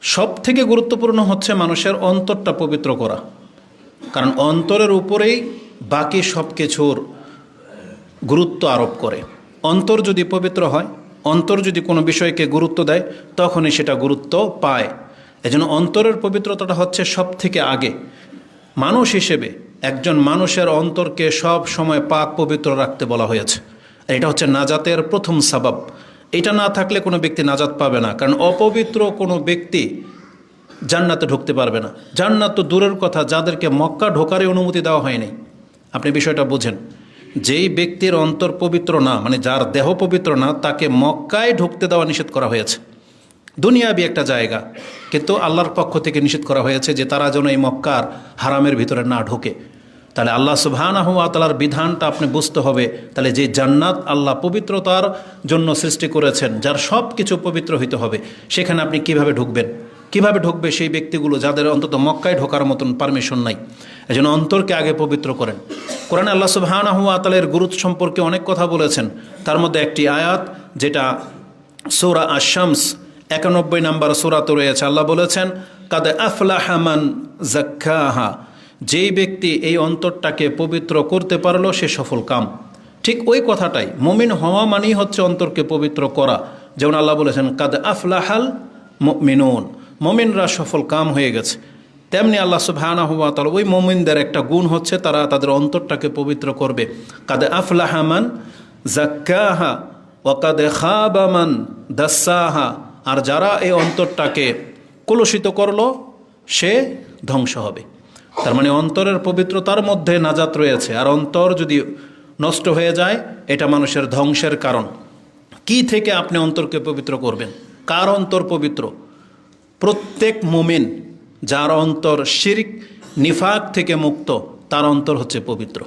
সব থেকে গুরুত্বপূর্ণ হচ্ছে মানুষের অন্তরটা পবিত্র করা। কারণ অন্তরের উপরেই বাকি সব কিছুর গুরুত্ব আরোপ করে। অন্তর যদি পবিত্র হয়, অন্তর যদি কোনো বিষয়কে গুরুত্ব দেয়, তখনই সেটা গুরুত্ব পায়। এজন্য অন্তরের পবিত্রতাটা হচ্ছে সব থেকে আগে। মানুষ হিসেবে একজন মানুষের অন্তরকে সব সময় পাক পবিত্র রাখতে বলা হয়েছে। এটা হচ্ছে নাজাতের প্রথম সাবাব। এটা না থাকলে কোনো ব্যক্তি নাজাত পাবে না। কারণ অপবিত্র কোনো ব্যক্তি জান্নাতে ঢুকতে পারবে না। জান্নাত তো দূরের কথা, যাদেরকে মক্কা ঢোকারই অনুমতি দেওয়া হয়নি। আপনি বিষয়টা বুঝেন। যেই ব্যক্তির অন্তর পবিত্র না মানে যার দেহ পবিত্র না, তাকে মক্কায় ঢুকতে দেওয়া নিষেধ করা হয়েছে। দুনিয়াবি একটা জায়গা, কিন্তু আল্লাহর পক্ষ থেকে নিষেধ করা হয়েছে যে তারা যেন এই মক্কার হারামের ভিতরে না ঢোকে। তাহলে আল্লাহ সুবহানাহু ওয়া তাআলার বিধানটা আপনি বুঝতে হবে। তাহলে যে জান্নাত আল্লাহ পবিত্রতার জন্য সৃষ্টি করেছেন, যার সব কিছু পবিত্র হইতে হবে, সেখানে আপনি কীভাবে ঢুকবেন? কীভাবে ঢুকবে সেই ব্যক্তিগুলো যাদের অন্তত মক্কায় ঢোকার মতন পারমিশন নাই? এই জন্য অন্তরকে আগে পবিত্র করেন। কোরআনে আল্লাহ সুবহানাহু ওয়া তাআলার গুরুত্ব সম্পর্কে অনেক কথা বলেছেন। তার মধ্যে একটি আয়াত, যেটা সৌরা আশামস একানব্বই নাম্বার সুরাতে রয়েছে। আল্লাহ বলেছেন, কাদে আফলাহামান জাক্কাহা। যেই ব্যক্তি এই অন্তরটাকে পবিত্র করতে পারল, সে সফল কাম। ঠিক ওই কথাটাই, মমিন হওয়া মানেই হচ্ছে অন্তরকে পবিত্র করা। যেমন আল্লাহ বলেছেন, কাদ আফলাহাল মিনুন মমিনরা সফল কাম হয়ে গেছে। তেমনি আল্লাহ সুবহানা হুয়া তাল ওই মমিনদের একটা গুণ হচ্ছে, তারা তাদের অন্তরটাকে পবিত্র করবে। কাদে আফলাহামান জাক্কাহা ওয়াকাদে খাবামান দাসাহা। আর যারা এই অন্তরটাকে কলুষিত করল, সে ধ্বংস হবে। তার মানে অন্তরের পবিত্রতার মধ্যে নাজাত রয়েছে। আর অন্তর যদি নষ্ট হয়ে যায়, এটা মানুষের ধ্বংসের কারণ। কি থেকে আপনি অন্তরকে পবিত্র করবেন? কার অন্তর পবিত্র? প্রত্যেক মোমেন যার অন্তর শিরিক, নিফাক থেকে মুক্ত, তার অন্তর হচ্ছে পবিত্র।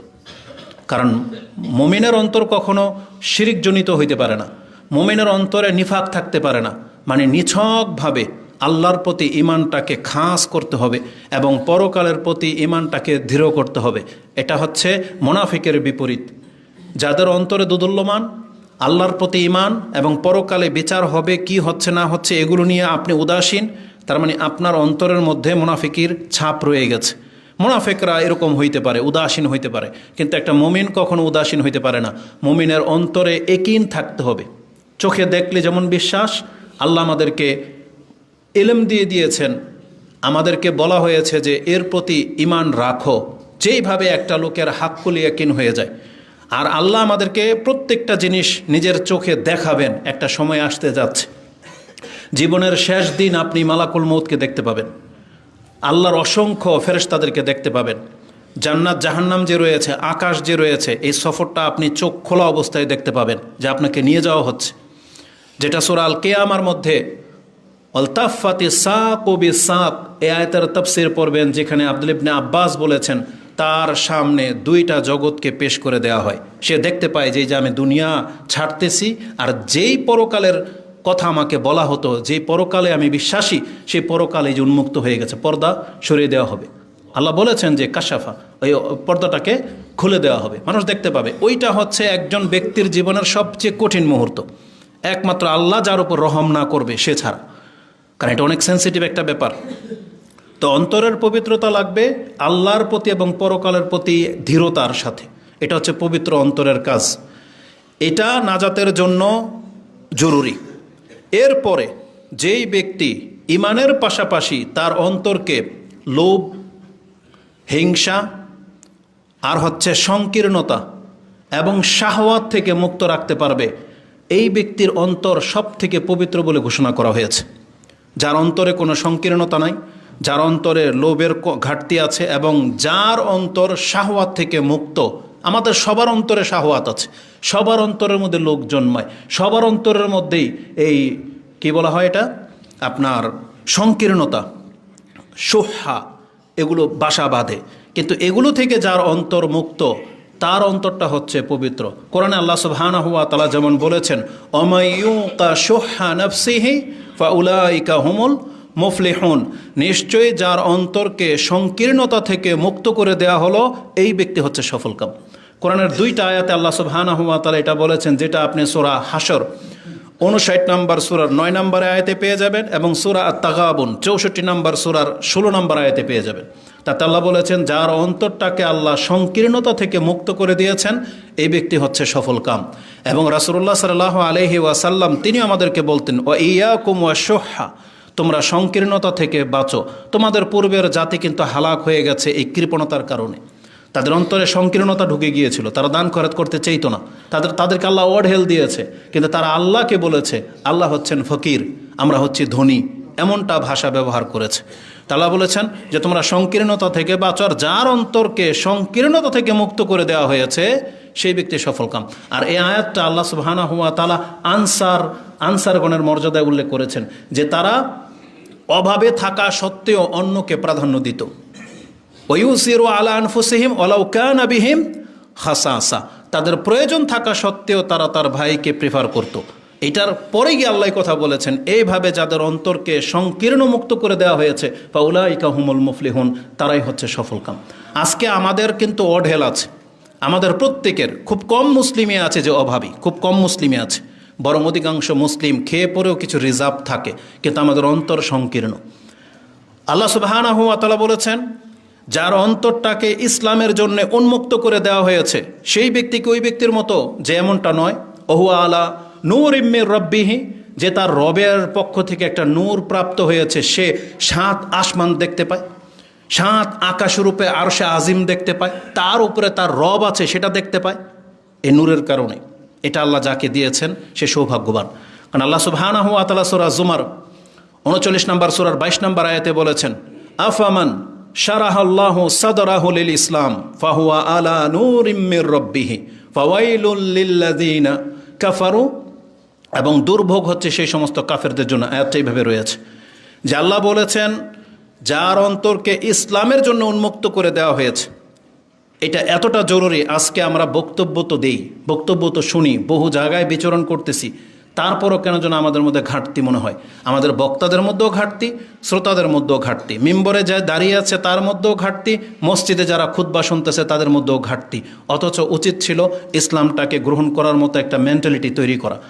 কারণ মোমিনের অন্তর কখনো শিরিকজনিত হইতে পারে না। মোমিনের অন্তরে নিফাক থাকতে পারে না। মানে নিছকভাবে আল্লাহর প্রতি ইমানটাকে খাস করতে হবে এবং পরকালের প্রতি ইমানটাকে দৃঢ় করতে হবে। এটা হচ্ছে মোনাফিকের বিপরীত। যাদের অন্তরে দুদুল্যমান, আল্লাহর প্রতি ইমান এবং পরকালে বিচার হবে কি হচ্ছে না হচ্ছে এগুলো নিয়ে আপনি উদাসীন, তার মানে আপনার অন্তরের মধ্যে মোনাফিকির ছাপ রয়ে গেছে। মোনাফেকরা এরকম হইতে পারে, উদাসীন হইতে পারে। কিন্তু একটা মমিন কখনো উদাসীন হইতে পারে না। মমিনের অন্তরে একিন থাকতে হবে। চোখে দেখলে যেমন বিশ্বাস, আল্লাহ আমাদেরকে এলেম দিয়ে দিয়েছেন। আমাদেরকে বলা হয়েছে যে, এর প্রতি ইমান রাখো। যেইভাবে একটা লোকের হাক্কুলি একিন হয়ে যায়। আর আল্লাহ আমাদেরকে প্রত্যেকটা জিনিস নিজের চোখে দেখাবেন। একটা সময় আসতে যাচ্ছে। জীবনের শেষ দিন আপনি মালাকুল মৌতকে দেখতে পাবেন। আল্লাহর অসংখ্য ফেরেশতাদেরকে দেখতে পাবেন। জান্নাত, জাহান্নাম যে রয়েছে, আকাশ যে রয়েছে, এই সফরটা আপনি চোখ খোলা অবস্থায় দেখতে পাবেন যে আপনাকে নিয়ে যাওয়া হচ্ছে। যেটা সোরাল কেয়ামার মধ্যে অলতাফাতি সাক ও বি সাক এ আয়তার তফসির পড়বেন যেখানে আব্দুল ইবনে আব্বাস বলেছেন, তার সামনে দুইটা জগৎকে পেশ করে দেওয়া হয়। সে দেখতে পায় যে যে আমি দুনিয়া ছাড়তেছি, আর যেই পরকালের কথা আমাকে বলা হতো, যেই পরকালে আমি বিশ্বাসী, সেই পরকালে যে উন্মুক্ত হয়ে গেছে, পর্দা সরিয়ে দেওয়া হবে। আল্লাহ বলেছেন যে কাশাফা, ওই পর্দাটাকে খুলে দেওয়া হবে। মানুষ দেখতে পাবে, ওইটা হচ্ছে একজন ব্যক্তির জীবনের সবচেয়ে কঠিন মুহূর্ত। একমাত্র আল্লাহ যার উপর রহম না করবে, সে ছাড়া। কারণ এটা অনেক সেন্সিটিভ একটা ব্যাপার। তো অন্তরের পবিত্রতা লাগবে আল্লাহর প্রতি এবং পরকালের প্রতি ধীরতার সাথে। এটা হচ্ছে পবিত্র অন্তরের কাজ। এটা নাজাতের জন্য জরুরি। এরপরে যেই ব্যক্তি ইমানের পাশাপাশি তার অন্তরকে লোভ, হিংসা আর হচ্ছে সংকীর্ণতা এবং শাহওয়াত থেকে মুক্ত রাখতে পারবে, এই ব্যক্তির অন্তর সব থেকে পবিত্র বলে ঘোষণা করা হয়েছে। যার অন্তরে কোনো সংকীর্ণতা নাই, যার অন্তরে লোভের ঘাটতি আছে এবং যার অন্তর শাহওয়াত থেকে মুক্ত। আমাদের সবার অন্তরে শাহওয়াত আছে। সবার অন্তরের মধ্যে লোক জন্মায়। সবার অন্তরের মধ্যেই এই, কি বলা হয় এটা? আপনার সংকীর্ণতা, সোহা, এগুলো বাসা বাঁধে। কিন্তু এগুলো থেকে যার অন্তর মুক্ত তার অন্তরটা হচ্ছে পবিত্র। কোরআনে আল্লাহ সুবহানা হুয়া তালা যেমন বলেছেন ফাউলাইকা হুমুল মুফলিহুন। নিশ্চয়ই যার অন্তরকে সংকীর্ণতা থেকে মুক্ত করে দেয়া হলো, এই ব্যক্তি হচ্ছে সফলকাম। কোরআনের দুইটা আয়াতে আল্লাহ সুবহানা হুয়া তালা এটা বলেছেন, যেটা আপনি সোরা হাসর উনষাট নম্বর সুরার নয় নম্বর আয়াতে পেয়ে যাবেন এবং সুরা তাগাবুন চৌষট্টি নম্বর সুরার ষোলো নম্বর আয়াতে পেয়ে যাবেন। তাতে আল্লাহ বলেছেন, যার অন্তরটাকে আল্লাহ সংকীর্ণতা থেকে মুক্ত করে দিয়েছেন, এই ব্যক্তি হচ্ছে সফল কাম। এবং রাসুল্লাহ সাল্লাহ আলহি ওয়াসাল্লাম, তিনি আমাদেরকে বলতেন ও ইয়া কুমুয়া সোহা তোমরা সংকীর্ণতা থেকে বাঁচো। তোমাদের পূর্বের জাতি কিন্তু হালাক হয়ে গেছে এই কৃপণতার কারণে। তাদের অন্তরে সংকীর্ণতা ঢুকে গিয়েছিল। তারা দান খরচ করতে চাইতো না। তাদের তাদেরকে আল্লাহ ওয়ার্ড হেল দিয়েছে। কিন্তু তারা আল্লাহকে বলেছে, আল্লাহ হচ্ছেন ফকির, আমরা হচ্ছি ধনী। এমনটা ভাষা ব্যবহার করেছে। তাল্লাহ বলেছেন যে, তোমরা সংকীর্ণতা থেকে বাঁচো আর যার অন্তরকে সংকীর্ণতা থেকে মুক্ত করে দেওয়া হয়েছে, সেই ব্যক্তি সফল কাম। আর এই আয়াতটা আল্লাহ সুবাহানা হুয়া তালা আনসার আনসারগণের মর্যাদায় উল্লেখ করেছেন যে, তারা অভাবে থাকা সত্ত্বেও অন্যকে প্রাধান্য দিত। ওয়ুসিরু আলা আনফুসিহিম ওলাউ কান আবিহিম হাসাসা তাদের প্রয়োজন থাকা সত্ত্বেও তারা তার ভাইকে প্রেফার করত। এটার পরে গিয়ে আল্লাহ কথা বলেছেন, এইভাবে যাদের অন্তরকে সংকীর্ণ মুক্ত করে দেওয়া হয়েছে পাউলা ইকা হুমুল মুফলিহুন, তারাই হচ্ছে সফলকাম আজকে আমাদের কিন্তু অঢেল আছে। আমাদের প্রত্যেকের খুব কম মুসলিমে আছে যে অভাবী, খুব কম মুসলিমে আছে। বরং অধিকাংশ মুসলিম খেয়ে পরেও কিছু রিজার্ভ থাকে, কিন্তু আমাদের অন্তর সংকীর্ণ। আল্লাহ সুবাহানা হুয়া বলেছেন যার অন্তরটাকে ইসলামের জন্য উন্মুক্ত করে দেওয়া হয়েছে, সেই ব্যক্তিকে ওই ব্যক্তির মতো যে এমনটা নয়। ওহুয়া আলা নূর ইম্মির রব্বিহি, যে তার রবের পক্ষ থেকে একটা নূর প্রাপ্ত হয়েছে, সে সাত আসমান দেখতে পায়, সাত আকাশরূপে আর সে আজিম দেখতে পায়, তার উপরে তার রব আছে, সেটা দেখতে পায়। এ নূরের কারণে। এটা আল্লাহ যাকে দিয়েছেন, সে সৌভাগ্যবান। কারণ আল্লাহ সুবহানা হুয়া তালা সুরা জুমার উনচল্লিশ নম্বর সুরার বাইশ নম্বর আয়াতে বলেছেন, আফামান শারাহাল্লাহ সাদরাহুল ইসলাম, ফাহুয়া আলা নূর ইম্মির রব্বিহি ফাওয়াইলুল্লিল্লাযিনা কাফারু। এবং দুর্ভোগ হচ্ছে সেই সমস্ত কাফেরদের জন্য, আয়াতটা এইভাবে রয়েছে। যে আল্লাহ বলেছেন, যার অন্তরকে ইসলামের জন্য উন্মুক্ত করে দেওয়া হয়েছে, এটা এতটা জরুরি, আজকে আমরা বক্তব্য তো দেই, বক্তব্য তো শুনি, বহু জায়গায় বিচরণ করতেছি। তারপরও কেন যেন আমাদের মধ্যে ঘাটতি মনে হয়? আমাদের বক্তাদের মধ্যেও ঘাটতি, শ্রোতাদের মধ্যেও ঘাটতি। মিম্বরে যা দাঁড়িয়ে আছে তার মধ্যেও ঘাটতি, মসজিদে যারা খুদ্া শুনতেছে তাদের মধ্যেও ঘাটতি। অথচ উচিত ছিল ইসলামটাকে গ্রহণ করার মতো একটা মেন্টালিটি তৈরি করা।